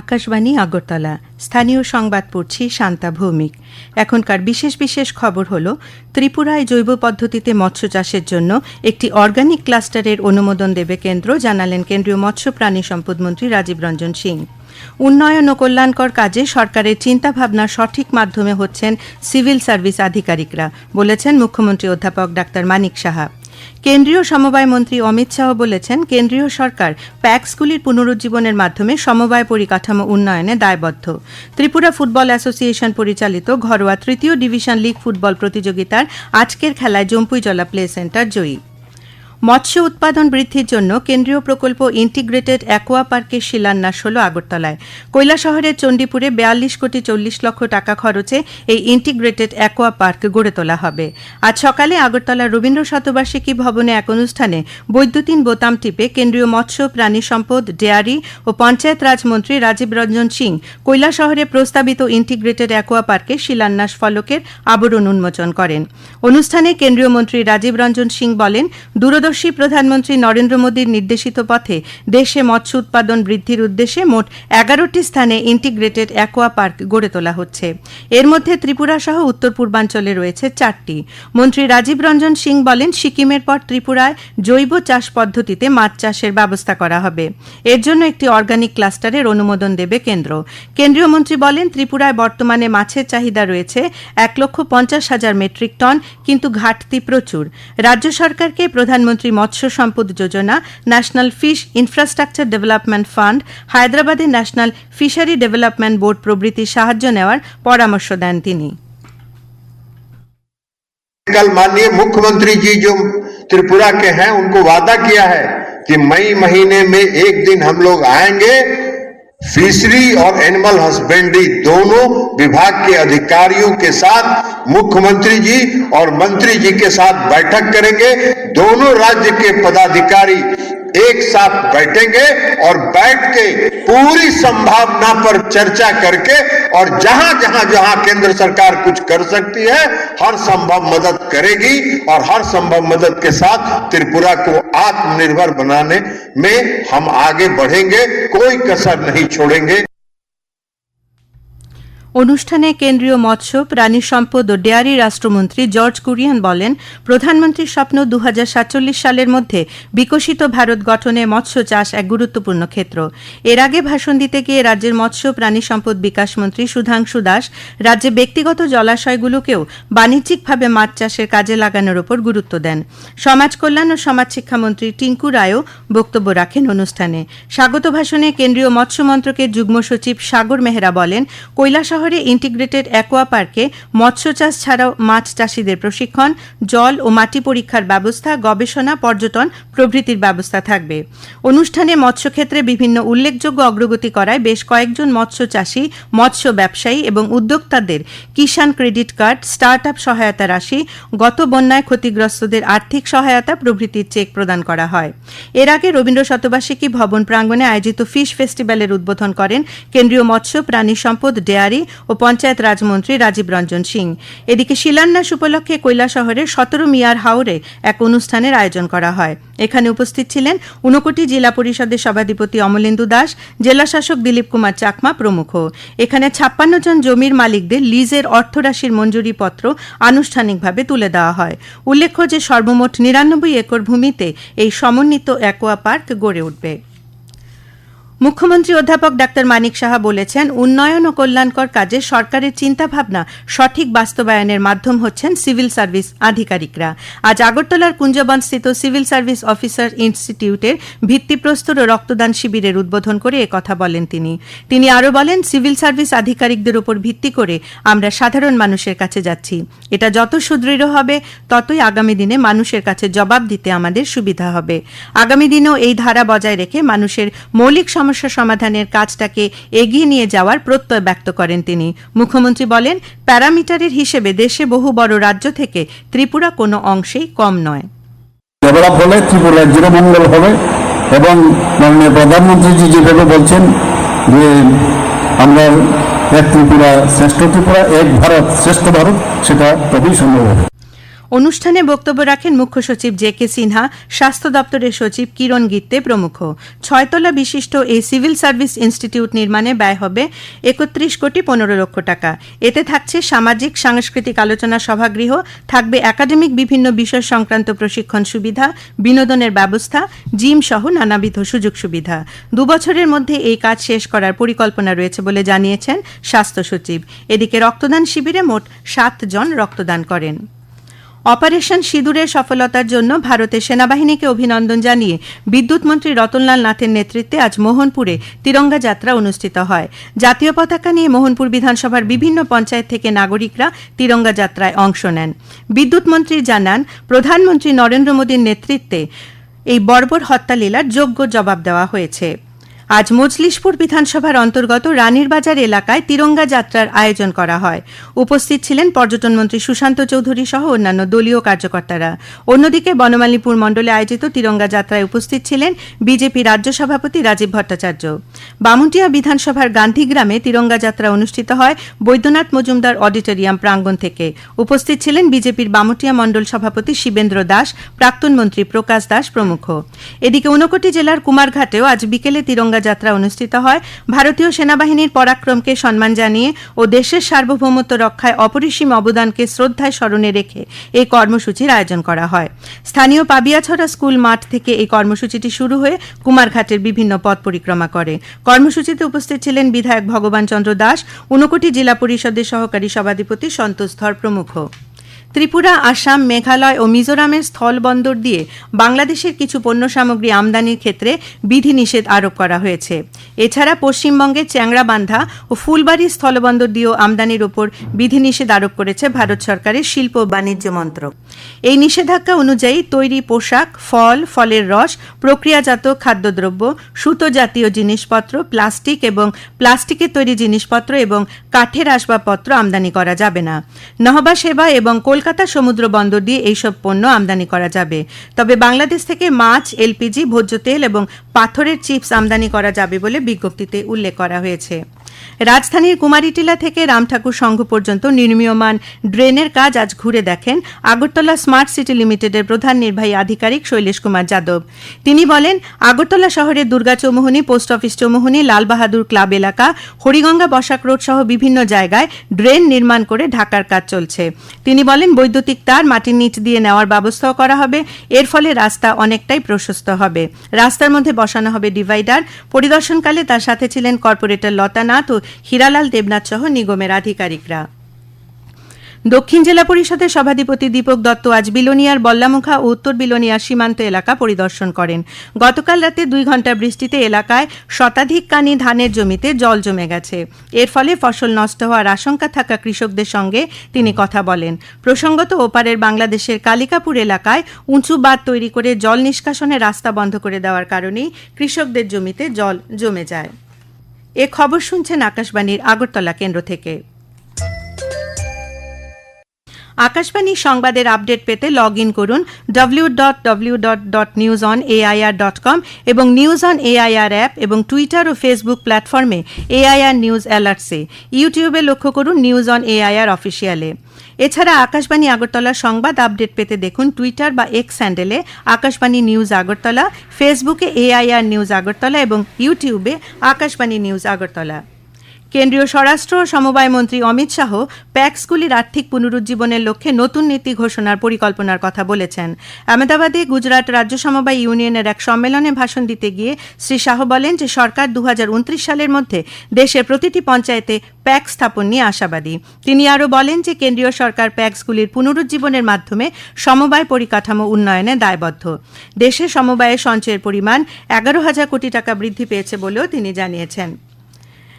আকাশবাণী, আগরতলা। স্থানীয় সংবাদ পড়ছি শান্তা ভৌমিক। এখনকার বিশেষ বিশেষ খবর হল, ত্রিপুরায় জৈব পদ্ধতিতে মৎস্য চাষের জন্য একটি অর্গানিক ক্লাস্টারের অনুমোদন দেবে কেন্দ্র, জানালেন কেন্দ্রীয় মৎস্য প্রাণী সম্পদ মন্ত্রী রাজীব রঞ্জন সিং। উন্নয়ন ও কল্যাণকর কাজে সরকারের চিন্তাভাবনা সঠিক মাধ্যমে হচ্ছেন সিভিল সার্ভিস আধিকারিকরা, বলেছেন মুখ্যমন্ত্রী অধ্যাপক ডাক্তার মানিক সাহা। কেন্দ্রীয় সমবায় মন্ত্রী অমিত শাহ বলেছেন, কেন্দ্রীয় সরকার প্যাক্সগুলির পুনরুজ্জীবনের মাধ্যমে সমবায় পরিকাঠামো উন্নয়নে দায়বদ্ধ। ত্রিপুরা ফুটবল অ্যাসোসিয়েশন পরিচালিত ঘরোয়া তৃতীয় ডিভিশন লিগ ফুটবল প্রতিযোগিতার আজকের খেলায় জম্পুই জলা প্লে সেন্টার জয়ী। মৎস্য উৎপাদন বৃদ্ধির জন্য কেন্দ্রীয় প্রকল্প ইন্টিগ্রেটেড অ্যাকোয়া পার্কের শিলান্যাস হল আগরতলায়। কৈলা শহরের চণ্ডীপুরে বেয়াল্লিশ কোটি চল্লিশ লক্ষ টাকা খরচে এই ইন্টিগ্রেটেড অ্যাকোয়া পার্ক গড়ে তোলা হবে। আজ সকালে আগরতলার রবীন্দ্র শতবার্ষিকী ভবনে এক অনুষ্ঠানে বৈদ্যুতিন বোতাম টিপে কেন্দ্রীয় মৎস্য, প্রাণী সম্পদ, ডেয়ারি ও পঞ্চায়েত রাজ মন্ত্রী রাজীব রঞ্জন সিং কৈলা শহরে প্রস্তাবিত ইন্টিগ্রেটেড অ্যাকোয়া পার্কে শিলান্যাস ফলকের আবরণ উন্মোচন করেন। অনুষ্ঠানে কেন্দ্রীয় মন্ত্রী রাজীব রঞ্জন সিং বলেন দূরদর্শী প্রধানমন্ত্রী নরেন্দ্র মোদীর নির্দেশিত পথে দেশে মৎস্য উৎপাদন বৃদ্ধির উদ্দেশ্যে মোট এগারোটি স্থানে ইন্টিগ্রেটেড অ্যাকোয়া পার্ক গড়ে তোলা হচ্ছে। এর মধ্যে ত্রিপুরা সহ উত্তর পূর্বাঞ্চলে রয়েছে চারটি। মন্ত্রী রাজীব রঞ্জন সিং বলেন, সিকিমের পর ত্রিপুরায় জৈব চাষ পদ্ধতিতে মাছ চাষের ব্যবস্থা করা হবে। এর জন্য একটি অর্গানিক ক্লাস্টারের অনুমোদন দেবে কেন্দ্র। কেন্দ্রীয় মন্ত্রী বলেন, ত্রিপুরায় বর্তমানে মাছের চাহিদা রয়েছে এক লক্ষ পঞ্চাশ হাজার মেট্রিক টন, কিন্তু ঘাটতি প্রচুর। রাজ্য সরকারকে প্রধানমন্ত্রী মৎস্য সম্পদ যোজনা national fish infrastructure development fund হায়দ্রাবাদের ন্যাশনাল ফিশারি ডেভেলপমেন্ট বোর্ড প্রভৃতির সাহায্য নেওয়ার পরামর্শ দেন তিনি कल माननीय मुख्यमंत्री जी जो त्रिपुरा के हैं उनको वादा किया है कि मई महीने में एक दिन हम लोग आएंगे फिशरी और एनिमल हस्बेंड्री दोनों विभाग के अधिकारियों के साथ मुख्यमंत्री जी और मंत्री जी के साथ बैठक करेंगे। दोनों राज्य के पदाधिकारी एक साथ बैठेंगे और बैठ के पूरी संभावना पर चर्चा करके और जहाँ जहाँ जहाँ केंद्र सरकार कुछ कर सकती है, हर संभव मदद करेगी और हर संभव मदद के साथ त्रिपुरा को आत्मनिर्भर बनाने में हम आगे बढ़ेंगे, कोई कसर नहीं छोड़ेंगे। অনুষ্ঠানে কেন্দ্রীয় মৎস্য, প্রাণী সম্পদ ও ডেয়ারি রাষ্ট্রমন্ত্রী জর্জ কুরিয়ান বলেন, প্রধানমন্ত্রীর স্বপ্ন দু সালের মধ্যে বিকশিত ভারত গঠনে মৎস্য চাষ এক গুরুত্বপূর্ণ ক্ষেত্র। এর আগে ভাষণ দিতে গিয়ে রাজ্যের মৎস্য, প্রাণী সম্পদ বিকাশ মন্ত্রী সুধাংশু দাস রাজ্যে ব্যক্তিগত জলাশয়গুলোকেও বাণিজ্যিকভাবে মাছ চাষের কাজে লাগানোর উপর গুরুত্ব দেন। সমাজ কল্যাণ ও সমাজ শিক্ষামন্ত্রী টিঙ্কু রায়ও বক্তব্য রাখেন অনুষ্ঠানে। স্বাগত ভাষণে কেন্দ্রীয় মৎস্য মন্ত্রকের যুগ্ম সচিব সাগর মেহরা বলেন, কৈলাসহর শহরে ইন্টিগ্রেটেড অ্যাকোয়া পার্কে মৎস্য চাষ ছাড়াও মাছ চাষিদের প্রশিক্ষণ, জল ও মাটি পরীক্ষার ব্যবস্থা, গবেষণা, পর্যটন প্রভৃতির ব্যবস্থা থাকবে। অনুষ্ঠানে মৎস্যক্ষেত্রে বিভিন্ন উল্লেখযোগ্য অগ্রগতি করায় বেশ কয়েকজন মৎস্য চাষী, মৎস্য ব্যবসায়ী এবং উদ্যোক্তাদের Kisan credit card start up সহায়তা রাশি, গত বন্যায় ক্ষতিগ্রস্তদের আর্থিক সহায়তা প্রভৃতির চেক প্রদান করা হয়। এর আগে রবীন্দ্র শতবার্ষিকী ভবন প্রাঙ্গণে আয়োজিত ফিশ ফেস্টিভ্যালের উদ্বোধন করেন কেন্দ্রীয় মৎস্য প্রাণী সম্পদ ডেয়ারি ও পঞ্চায়েত রাজমন্ত্রী রাজীব রঞ্জন সিং। এদিকে শিলান্যাস উপলক্ষে কৈলা শহরের সতেরো মিয়ার হাওরে এক অনুষ্ঠানের আয়োজন করা হয়। এখানে উপস্থিত ছিলেন ঊনকোটি জেলা পরিষদের সভাধিপতি অমলেন্দু দাস, জেলা শাসক দিলীপ কুমার চাকমা প্রমুখ। এখানে ছাপ্পান্ন জন জমির মালিকদের লিজের অর্থরাশির মঞ্জুরিপত্র আনুষ্ঠানিকভাবে তুলে দেওয়া হয়। উল্লেখ্য যে সর্বমোট নিরানব্বই একর ভূমিতে এই সমন্বিত অ্যাকোয়া পার্ক গড়ে উঠবে। মুখ্যমন্ত্রী অধ্যাপক ডাক্তার মানিক সাহা বলেছেন, উন্নয়ন ও কল্যাণকর কাজে সরকারের চিন্তাভাবনা সঠিক বাস্তবায়নের মাধ্যম হচ্ছেন সিভিল সার্ভিস আধিকারিকরা। আজ আগরতলার কুঞ্জবনস্থিত সিভিল সার্ভিস অফিসার ইনস্টিটিউটের ভিত্তিপ্রস্তর ও রক্তদান শিবিরের উদ্বোধন করে কথা বলেন তিনি। তিনি আরও বলেন, সিভিল সার্ভিস আধিকারিকদের উপর ভিত্তি করে আমরা সাধারণ মানুষের কাছে যাচ্ছি। এটা যত সুদৃঢ় হবে, ততই আগামী দিনে মানুষের কাছে জবাব দিতে আমাদের সুবিধা হবে। আগামী দিনেও এই ধারা বজায় রেখে মানুষের মৌলিক সমস্যা সমাধানের কাজটাকে এগিয়ে নিয়ে যাওয়ার প্রত্যয় ব্যক্ত করেন তিনি। মুখ্যমন্ত্রী বলেন, প্যারামিটারের হিসেবে দেশে বহু বড় রাজ্য থেকে ত্রিপুরা কোনো অংশেই কম নয়। ডেভেলপ হলে ত্রিপুরা রাজ্যের মঙ্গল হবে এবং মাননীয় প্রধানমন্ত্রীজি যেভাবে বলছেন যে আমরা এক ত্রিপুরা শ্রেষ্ঠ ত্রিপুরা, এক ভারত, শ্রেষ্ঠ ভারত, সেটা তবেই সম্ভব হবে। অনুষ্ঠানে বক্তব্য রাখেন মুখ্য সচিব জে কে সিনহা, স্বাস্থ্য দপ্তরের সচিব কিরণ গিত্তে প্রমুখ। ছয়তলা বিশিষ্ট এই সিভিল সার্ভিস ইনস্টিটিউট নির্মাণে ব্যয় হবে একত্রিশ কোটি পনেরো লক্ষ টাকা। এতে থাকছে সামাজিক, সাংস্কৃতিক আলোচনা সভাগৃহ, থাকবে একাডেমিক বিভিন্ন বিষয় সংক্রান্ত প্রশিক্ষণ সুবিধা, বিনোদনের ব্যবস্থা, জিম সহ নানাবিধ সুযোগ সুবিধা। দুবছরের মধ্যে এই কাজ শেষ করার পরিকল্পনা রয়েছে বলে জানিয়েছেন স্বাস্থ্য সচিব। এদিকে রক্তদান শিবিরে মোট সাত জন রক্তদান করেন। অপারেশন সিঁদুরের সফলতার জন্য ভারতের সেনাবাহিনীকে অভিনন্দন জানিয়ে বিদ্যুৎমন্ত্রী রতনলাল নাথের নেতৃত্বে আজ মোহনপুরে তিরঙ্গা যাত্রা অনুষ্ঠিত হয়। জাতীয় পতাকা নিয়ে মোহনপুর বিধানসভার বিভিন্ন পঞ্চায়েত থেকে নাগরিকরা তিরঙ্গা যাত্রায় অংশ নেন। বিদ্যুৎমন্ত্রী জানান, প্রধানমন্ত্রী নরেন্দ্র মোদীর নেতৃত্বে এই বর্বর হত্যালীলার যোগ্য জবাব দেওয়া হয়েছে। আজ মজলিশপুর বিধানসভার অন্তর্গত রানীর বাজার এলাকায় তিরঙ্গা যাত্রার আয়োজন করা হয়। উপস্থিত ছিলেন পর্যটন মন্ত্রী সুশান্ত চৌধুরী সহ অন্যান্য দলীয় কার্যকর্তারা। অন্যদিকে বনমালীপুর মণ্ডলে আয়োজিত তিরঙ্গা যাত্রায় উপস্থিত ছিলেন বিজেপি রাজ্য সভাপতি রাজীব ভট্টাচার্য। বামুটিয়া বিধানসভার গান্ধীগ্রামে তিরঙ্গা যাত্রা অনুষ্ঠিত হয় বৈদ্যনাথ মজুমদার অডিটোরিয়াম প্রাঙ্গণ থেকে। উপস্থিত ছিলেন বিজেপির বামুটিয়া মণ্ডল সভাপতি শিবেন্দ্র দাস, প্রাক্তন মন্ত্রী প্রকাশ দাস প্রমুখ। এদিকে ঊনকোটি জেলার কুমারঘাটেও আজ বিকেলে তিরঙ্গা যাত্রা অনুষ্ঠিত হয়। ভারতীয় সেনাবাহিনীর পরাক্রমকে সম্মান জানিয়ে ও দেশের সার্বভৌমত্ব রক্ষায় অপরিসীম অবদানকে শ্রদ্ধায় স্মরণে রেখে এই কর্মসূচির আয়োজন করা হয়। স্থানীয় পাবিয়াছড়া স্কুল মাঠ থেকে এই কর্মসূচিটি শুরু হয়ে কুমারঘাটের বিভিন্ন পথ পরিক্রমা করে। কর্মসূচিতে উপস্থিত ছিলেন বিধায়ক ভগবান চন্দ্র দাস, ঊনকোটি জেলা পরিষদের সহকারী সভাধিপতি সন্তোষ ধর প্রমুখ। ত্রিপুরা, আসাম, মেঘালয় ও মিজোরামের স্থলবন্দর দিয়ে বাংলাদেশের কিছু পণ্য সামগ্রী আমদানির ক্ষেত্রে বিধিনিষেধ আরোপ করা হয়েছে। এছাড়া পশ্চিমবঙ্গের চ্যাংরাবান্ধা ও ফুলবাড়ি স্থলবন্দর দিয়েও আমদানির ওপর বিধিনিষেধ আরোপ করেছে ভারত সরকারের শিল্প বাণিজ্য মন্ত্রক। এই নিষেধাজ্ঞা অনুযায়ী তৈরি পোশাক, ফল, ফলের রস, প্রক্রিয়াজাত খাদ্যদ্রব্য সুতো জাতীয় জিনিসপত্র, প্লাস্টিক এবং প্লাস্টিকের তৈরি জিনিসপত্র এবং কাঠের আসবাবপত্র আমদানি করা যাবে না। নহবা সেবা এবং কলকাতা সমুদ্র বন্দর দিয়ে এইসব পণ্য আমদানি করা যাবে। তবে বাংলাদেশ থেকে মাছ, এলপিজি, ভোজ্য তেল এবং পাথরের চিপস আমদানি করা যাবে বলে বিজ্ঞপ্তিতে উল্লেখ করা হয়েছে। রাজধানীর কুমারীটিলা থেকে রামঠাকুর সংঘ পর্যন্ত নির্মীয়মান ড্রেনের কাজ আজ ঘুরে দেখেন আগরতলা স্মার্ট সিটি লিমিটেডের প্রধান নির্বাহী আধিকারিক শৈলেশ কুমার যাদব। তিনি বলেন, আগরতলা শহরের Durga Chowmuhani, post office Chowmuhani Lalbahadur club এলাকা, হরিগঙ্গা বসাক রোড সহ বিভিন্ন জায়গায় ড্রেন নির্মাণ করে ঢাকার কাজ চলছে। তিনি বলেন, বৈদ্যুতিক তার মাটির নিচ দিয়ে নেওয়ার ব্যবস্থাও করা হবে, এর ফলে রাস্তা অনেকটাই প্রশস্ত হবে। রাস্তার মধ্যে বসানো হবে ডিভাইডার। পরিদর্শনকালে তার সাথে ছিলেন কর্পোরেটর লতা ও হীরালাল দেবনাথ সহ নিগমের আধিকারিকরা। দক্ষিণ জেলা পরিষদের সভাধিপতি দীপক দত্ত আজ বিলোনিয়ার বল্লামুখা ও উত্তর বিলোনিয়ার সীমান্ত এলাকা পরিদর্শন করেন। গতকাল রাতে দুই ঘণ্টা বৃষ্টিতে এলাকায় শতাধিক কানি ধানের জমিতে জল জমে গেছে। এর ফলে ফসল নষ্ট হওয়ার আশঙ্কা থাকা কৃষকদের সঙ্গে তিনি কথা বলেন। প্রসঙ্গত, ওপারের বাংলাদেশের কালিকাপুর এলাকায় উঁচু বাঁধ তৈরি করে জল নিষ্কাশনের রাস্তা বন্ধ করে দেওয়ার কারণেই কৃষকদের জমিতে জল জমে যায়। এ খবর শুনছেন আকাশবাণীর আগরতলা কেন্দ্র থেকে। আকাশবাণী সংবাদের আপডেট পেতে লগ ইন করুন W dot W dot dot news on AIR dot com এবং নিউজ অন এআইআর অ্যাপ এবং টুইটার ও ফেসবুক প্ল্যাটফর্মে এআইআর নিউজ অ্যালার্টসে ইউটিউবে লক্ষ্য করুন নিউজ অন এআইআর অফিসিয়ালে এছাড়া আকাশবাণী আগরতলার সংবাদ আপডেট পেতে দেখুন টুইটার বা এক্স হ্যান্ডেলে আকাশবাণী নিউজ আগরতলা ফেসবুকে এআইআর নিউজ আগরতলা এবং ইউটিউবে আকাশবাণী নিউজ আগরতলা। কেন্দ্রীয় স্বরাষ্ট্র ও সমবায় মন্ত্রী অমিত শাহ প্যাক্সগুলির আর্থিক পুনরুজ্জীবনের লক্ষ্যে নতুন নীতি ঘোষণার পরিকল্পনার কথা বলেছেন। আহমেদাবাদে গুজরাট রাজ্য সমবায় ইউনিয়নের এক সম্মেলনে ভাষণ দিতে গিয়ে শ্রী শাহ বলেন যে সরকার দু হাজার উনত্রিশ সালের মধ্যে দেশের প্রতিটি পঞ্চায়েতে প্যাক স্থাপন নিয়ে আশাবাদী। তিনি আরও বলেন যে কেন্দ্রীয় সরকার প্যাক্সগুলির পুনরুজ্জীবনের মাধ্যমে সমবায় পরিকাঠামো উন্নয়নে দায়বদ্ধ। দেশে সমবায়ের সঞ্চয়ের পরিমাণ এগারো হাজার কোটি টাকা বৃদ্ধি পেয়েছে বলেও তিনি জানিয়েছেন।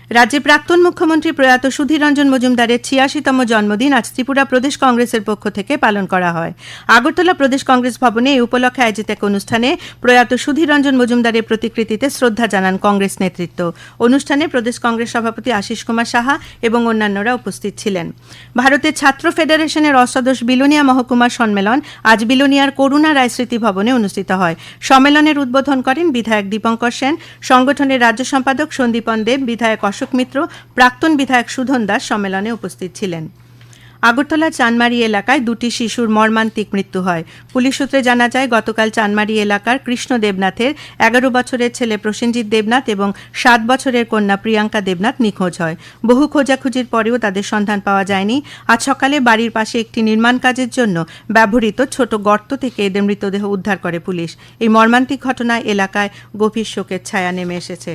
রাজ্যের প্রাক্তন মুখ্যমন্ত্রী প্রয়াত সুধীর রঞ্জন মজুমদারের ছিয়াশিতম জন্মদিন আজ ত্রিপুরা প্রদেশ কংগ্রেসের পক্ষ থেকে পালন করা হয়। আগরতলা প্রদেশ কংগ্রেস ভবনে এই উপলক্ষে আয়োজিত এক অনুষ্ঠানে প্রয়াত সুধীর রঞ্জন মজুমদারের প্রতিকৃতিতে শ্রদ্ধা জানান কংগ্রেস নেতৃত্ব। অনুষ্ঠানে প্রদেশ কংগ্রেস সভাপতি আশিস কুমার সাহা এবং অন্যান্যরা উপস্থিত ছিলেন। ভারতের ছাত্র ফেডারেশনের অষ্টাদশ বিলোনিয়া মহকুমার সম্মেলন আজ বিলোনিয়ার করুণা রায় স্মৃতি ভবনে অনুষ্ঠিত হয়। সম্মেলনের উদ্বোধন করেন বিধায়ক দীপঙ্কর সেন, সংগঠনের রাজ্য সম্পাদক সন্দীপন দেব, বিধায়ক অশোক মিত্র, প্রাক্তন বিধায়ক সুধন দাস সম্মেলনে উপস্থিত ছিলেন। আগরতলা চানমারি এলাকায় দুটি শিশুর মর্মান্তিক মৃত্যু হয়। পুলিশ সূত্রে জানা যায়, গতকাল চানমারি এলাকার কৃষ্ণ দেবনাথের এগারো বছরের ছেলে প্রসেনজিৎ দেবনাথ এবং সাত বছরের কন্যা প্রিয়াঙ্কা দেবনাথ নিখোঁজ হয়। বহু খোঁজাখুঁজির পরেও তাদের সন্ধান পাওয়া যায়নি। আজ সকালে বাড়ির পাশে একটি নির্মাণ কাজের জন্য ব্যবহৃত ছোট গর্ত থেকে এদের মৃতদেহ উদ্ধার করে পুলিশ। এই মর্মান্তিক ঘটনায় এলাকায় গভীর শোকের ছায়া নেমে এসেছে।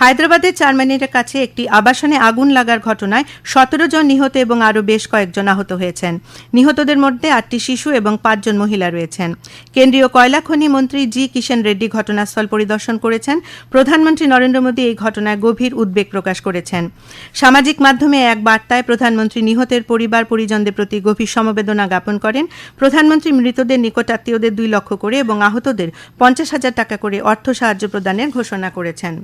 হায়দ্রাবাদের চারমানির কাছে একটি আবাসনে আগুন লাগার ঘটনায় সতেরো জন নিহত এবং আরও বেশ কয়েকজন আহত হয়েছেন। নিহতদের মধ্যে আটটি শিশু এবং পাঁচজন মহিলা রয়েছেন। কেন্দ্রীয় কয়লা খনি মন্ত্রী জি কিষেন রেড্ডি ঘটনাস্থল পরিদর্শন করেছেন। প্রধানমন্ত্রী নরেন্দ্র মোদী এই ঘটনায় গভীর উদ্বেগ প্রকাশ করেছেন। সামাজিক মাধ্যমে এক বার্তায় প্রধানমন্ত্রী নিহতের পরিবার পরিজনদের প্রতি গভীর সমবেদনা জ্ঞাপন করেন। প্রধানমন্ত্রী মৃতদের নিকটাত্মীয়দের দুই লক্ষ করে এবং আহতদের পঞ্চাশ হাজার টাকা করে অর্থ সাহায্য প্রদানের ঘোষণা করেছেন।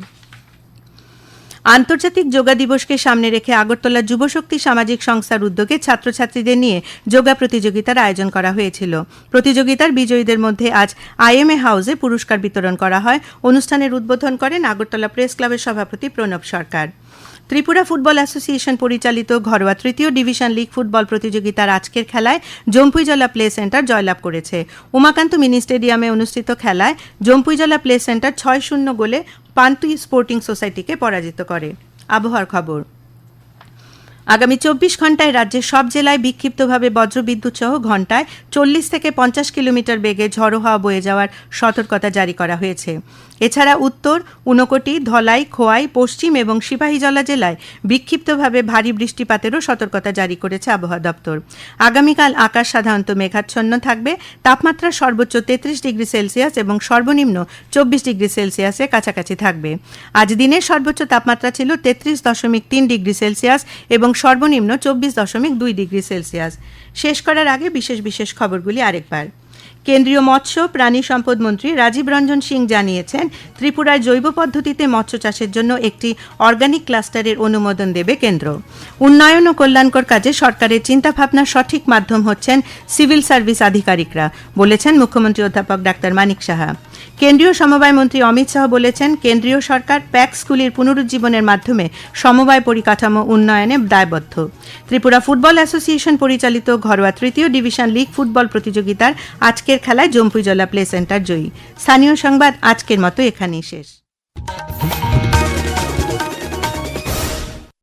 আন্তর্জাতিক যোগা দিবসকে সামনে রেখে আগরতলা যুবশক্তি সামাজিক সংস্থার উদ্যোগে ছাত্রছাত্রীদের নিয়ে যোগা প্রতিযোগিতার আয়োজন করা হয়েছিল। প্রতিযোগিতার বিজয়ীদের মধ্যে আজ আইএমএ হাউসে পুরস্কার বিতরণ করা হয়। অনুষ্ঠানের উদ্বোধন করেন আগরতলা প্রেস ক্লাবের সভাপতি প্রণব সরকার। ত্রিপুরা ফুটবল অ্যাসোসিয়েশন পরিচালিত ঘরোয়া তৃতীয় ডিভিশন লিগ ফুটবল প্রতিযোগিতার আজকের খেলায় জম্পুইজলা প্লে সেন্টার জয়লাভ করেছে। উমাকান্ত মিনি স্টেডিয়ামে অনুষ্ঠিত খেলায় জম্পুইজলা প্লে সেন্টার ছয় শূন্য গোলে পান্তুই স্পোর্টিং সোসাইটিকে পরাজিত করে। আবহাওয়ার খবর। আগামী চব্বিশ ঘন্টায় রাজ্যের সব জেলায় বিক্ষিপ্তভাবে বজ্রবিদ্যুৎ সহ ঘন্টায় চল্লিশ থেকে পঞ্চাশ কিলোমিটার বেগে ঝড়ো হাওয়া বয়ে যাওয়ার সতর্কতা জারি করা হয়েছে। এছাড়া উত্তর, ঊনকোটি, ধলাই, খোয়াই, পশ্চিম এবং সিপাহীজলা জেলায় বিক্ষিপ্তভাবে ভারী বৃষ্টিপাতেরও সতর্কতা জারি করেছে আবহাওয়া দপ্তর। আগামীকাল আকাশ সাধারণত মেঘাচ্ছন্ন থাকবে। তাপমাত্রা সর্বোচ্চ তেত্রিশ ডিগ্রি সেলসিয়াস এবং সর্বনিম্ন চব্বিশ ডিগ্রি সেলসিয়াসের কাছাকাছি থাকবে। আজ দিনের সর্বোচ্চ তাপমাত্রা ছিল তেত্রিশ দশমিক তিন ডিগ্রি সেলসিয়াস এবং সর্বনিম্ন চব্বিশ দশমিক দুই ডিগ্রি সেলসিয়াস। শেষ করার আগে বিশেষ বিশেষ খবরগুলি আরেকবার। কেন্দ্রীয় মৎস্য, প্রাণী সম্পদ মন্ত্রী রাজীব রঞ্জন সিং জানিয়েছেন ত্রিপুরায় জৈব পদ্ধতিতে মৎস্য চাষের জন্য একটি অর্গানিক ক্লাস্টারের অনুমোদন দেবে কেন্দ্র। উন্নয়ন ও কল্যাণকর কাজে সরকারের চিন্তাভাবনার সঠিক মাধ্যম হচ্ছেন সিভিল সার্ভিস আধিকারিকরা, বলেছেন মুখ্যমন্ত্রী অধ্যাপক ডাক্তার মানিক সাহা। কেন্দ্রীয় সমবায় মন্ত্রী অমিত শাহ বলেছেন, কেন্দ্রীয় সরকার প্যাক স্কুলের পুনরুজ্জীবনের মাধ্যমে সমবায় পরিকাঠামো উন্নয়নে দায়বদ্ধ। ত্রিপুরা ফুটবল অ্যাসোসিয়েশন পরিচালিত ঘরোয়া তৃতীয় ডিভিশন লিগ ফুটবল প্রতিযোগিতার আজকের খেলায় জম্পুইজলা প্লে সেন্টার জয়ী। স্থানীয় সংবাদ আজকের মতো এখানেই শেষ।